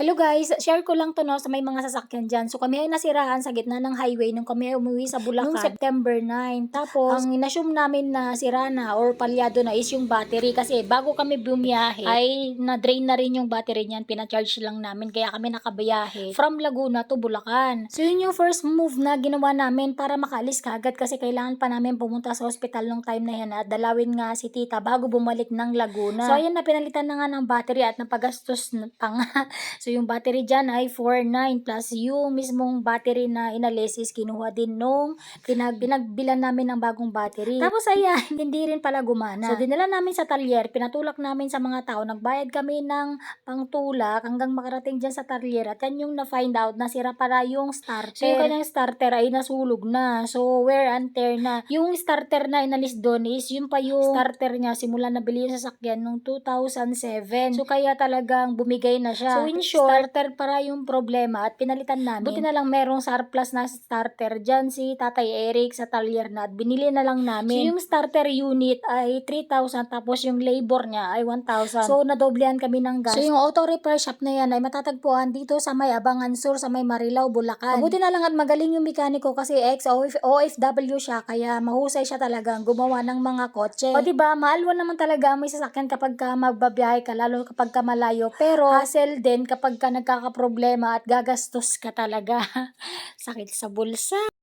Hello guys, share ko lang to no sa may mga sasakyan dyan. So kami ay nasirahan sa gitna ng highway nung kami ay umuwi sa Bulacan noong September 9. Tapos, ang inassume namin na sira na or palyado na is yung battery kasi bago kami bumiyahe ay na-drain na rin yung battery niyan. Pina-charge lang namin kaya kami nakabiyahe from Laguna to Bulacan. So yun yung first move na ginawa namin para makaalis kagad kasi kailangan pa namin pumunta sa hospital nung time na yan at dalawin nga si tita bago bumalik ng Laguna. So ayan na pinalitan na nga ng battery at napagastos na pa nga. So yung battery dyan ay 4.9 plus yung mismong battery na inalis is kinuha din nung pinag pinagbilan namin ng bagong battery. Tapos ayan, hindi rin pala gumana. So dinala namin sa talyer, pinatulak namin sa mga tao, nagbayad kami ng pangtulak hanggang makarating dyan sa talyer at yan yung na-find out na sira pala yung starter. So yung kanyang starter ay nasulog na. So wear and tear na. Yung starter na inalis doon is yun pa yung starter niya simula nabili yung sasakyan nung 2007. So kaya talagang bumigay na siya. So in short, starter para yung problema at pinalitan namin. Buti na lang merong surplus na starter dyan si Tatay Eric sa talyer na at binili na lang namin. So yung starter unit ay 3,000 tapos yung labor niya ay 1,000. So nadoblehan kami ng gas. So yung auto repair shop na yan ay matatagpuan dito sa may Abangan Sur sa may Marilao, Bulacan. Buti na lang at magaling yung mekaniko kasi ex OFW siya kaya mahusay siya talagang gumawa ng mga kotse. O diba, maalwan naman talaga may sasakyan kapag ka magbabiyahe ka lalo kapag ka malayo. Pero hassle din kapag ka nagkakaproblema at gagastos ka talaga. Sakit sa bulsa.